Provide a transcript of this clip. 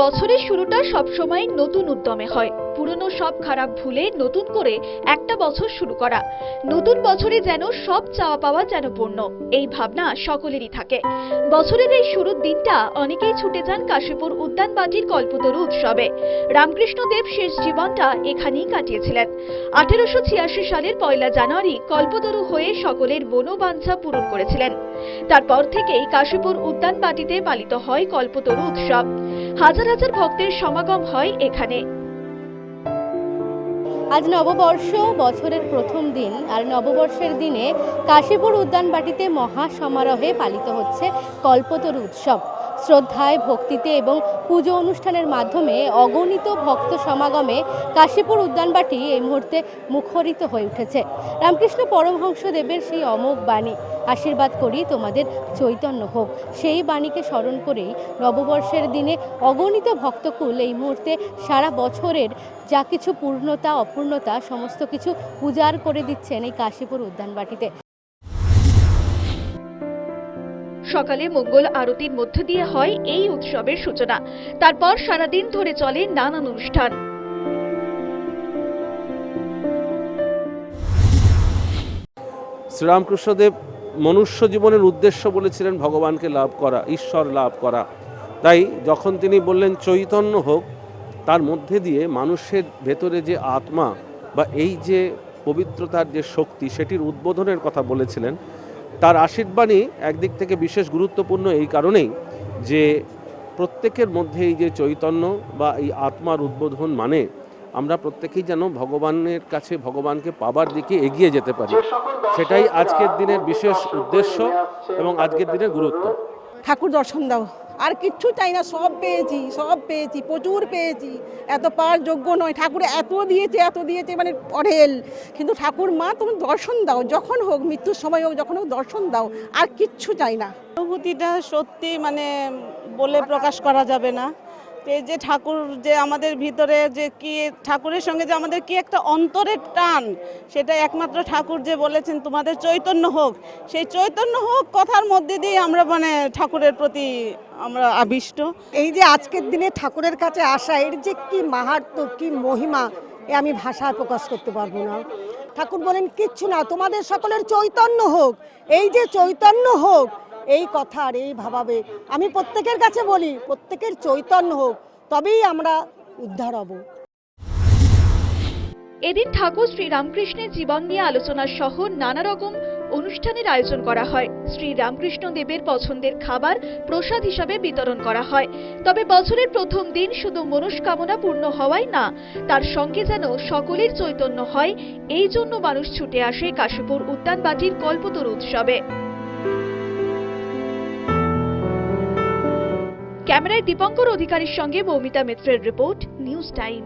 বছরের শুরুটা সবসময় নতুন উদ্যমে হয়। পুরনো সব খারাপ ভুলে নতুন করে একটা বছর শুরু করা। নতুন বছরে যেন সব চাওয়া পাওয়া যেন পূর্ণ, এই ভাবনা সকলেরই থাকে। বছরের এই শুরুর দিনটা অনেকেই ছুটে যান কাশীপুর উদ্যানবাটির কল্পতরু উৎসবে। রামকৃষ্ণদেব শেষ জীবনটা এখানেই কাটিয়েছিলেন। আঠেরোশো ছিয়াশি সালের পয়লা জানুয়ারি কল্পতরু হয়ে সকলের মনোবাঞ্ছা পূরণ করেছিলেন। তারপর থেকেই কাশীপুর উদ্যানবাটিতে পালিত হয় কল্পতরু উৎসব। হাজার হাজার ভক্তের সমাগম হয় এখানে। আজ নববর্ষ, বছরের প্রথম দিন, আর নববর্ষের দিনে কাশীপুর উদ্যানবাটিতে মহা সমারোহে পালিত হচ্ছে কল্পতরু উৎসব। শ্রদ্ধায়, ভক্তিতে এবং পুজো অনুষ্ঠানের মাধ্যমে অগণিত ভক্ত সমাগমে কাশীপুর উদ্যানবাটি এই মুহূর্তে মুখরিত হয়ে উঠেছে। রামকৃষ্ণ পরমহংসদেবের সেই অমোঘ বাণী। আশীর্বাদ করি তোমাদের চৈতন্য হোক। সেই বাণীকে স্মরণ করেই নববর্ষের দিনে অগণিত ভক্তকুল এই মুহূর্তে সারা বছরের যা কিছু পূর্ণতা, অপূর্ণতা, সমস্ত কিছু উজাড় করে দিচ্ছেন এই কাশীপুর উদ্যানবাটিতে। সকালে মঙ্গল আরতির মধ্য দিয়ে হয় এই উৎসবের সূচনা। তারপর সারাদিন ধরে চলে নানান অনুষ্ঠান। শ্রীরামকৃষ্ণদেব মনুষ্য জীবনের উদ্দেশ্য বলেছিলেন ভগবানকে লাভ করা, ঈশ্বর লাভ করা। তাই যখন তিনি বললেন, চৈতন্য হোক, তার মধ্যে দিয়ে মানুষের ভেতরে যে আত্মা বা এই যে পবিত্রতার যে শক্তি, সেটির উদ্বোধনের কথা বলেছিলেন। তার আশীর্বাণী একদিক থেকে বিশেষ গুরুত্বপূর্ণ এই কারণেই যে প্রত্যেকের মধ্যে এই যে চৈতন্য বা এই আত্মার উদ্বোধন মানে আমরা প্রত্যেকেই যেন ভগবানের কাছে ভগবানকে পাবার দিকে এগিয়ে যেতে পারি। সেটাই আজকের দিনের বিশেষ উদ্দেশ্য এবং আজকের দিনের গুরুত্ব। ঠাকুর দর্শন দাও। আর কিচ্ছু চাই না, সব পেয়েছি সব পেয়েছি, প্রচুর পেয়েছি। এত পাওয়ার যোগ্য নয়। ঠাকুর এত দিয়েছে এত দিয়েছে মানে অঢেল। কিন্তু ঠাকুর মা, তুমি দর্শন দাও, যখন হোক, মৃত্যুর সময় হোক, যখন হোক, দর্শন দাও। আর কিচ্ছু চাই না। অনুভূতিটা সত্যি মানে বলে প্রকাশ করা যাবে না। এই যে ঠাকুর যে আমাদের ভিতরে যে কি, ঠাকুরের সঙ্গে যে আমাদের কি একটা অন্তরের টান, সেটা একমাত্র ঠাকুর যে বলেছেন, তোমাদের চৈতন্য হোক। সেই চৈতন্য হোক কথার মধ্যে দিয়ে আমরা মানে ঠাকুরের প্রতি আমরা আবিষ্ট। এই যে আজকের দিনে ঠাকুরের কাছে আসা, এর যে কি মাহাত্ম, কি মহিমা, এ আমি ভাষায় প্রকাশ করতে পারব না। ঠাকুর বলেন, কিচ্ছু না, তোমাদের সকলের চৈতন্য হোক। এই যে চৈতন্য হোক এই কথা আর এই ভাবাবে। আমি প্রত্যেকের কাছে বলি, প্রত্যেকের চৈতন্য হোক, তবেই আমরা উদ্ধার হব। এদিন ঠাকুর শ্রীরামকৃষ্ণের জীবন নিয়ে আলোচনা সহ নানা রকম অনুষ্ঠানের আয়োজন করা হয়। শ্রী রামকৃষ্ণ দেবের পছন্দের খাবার প্রসাদ হিসাবে বিতরণ করা হয়। তবে বছরের প্রথম দিন শুধু মনস্কামনা পূর্ণ হওয়াই না, তার সঙ্গে যেন সকলের চৈতন্য হয়, এই জন্য মানুষ ছুটে আসে কাশীপুর উদ্যানবাটির কল্পতরু উৎসবে। ক্যামেরায় দীপঙ্কর অধিকারীর সঙ্গে মৌমিতা মিত্রের রিপোর্ট নিউজ টাইম।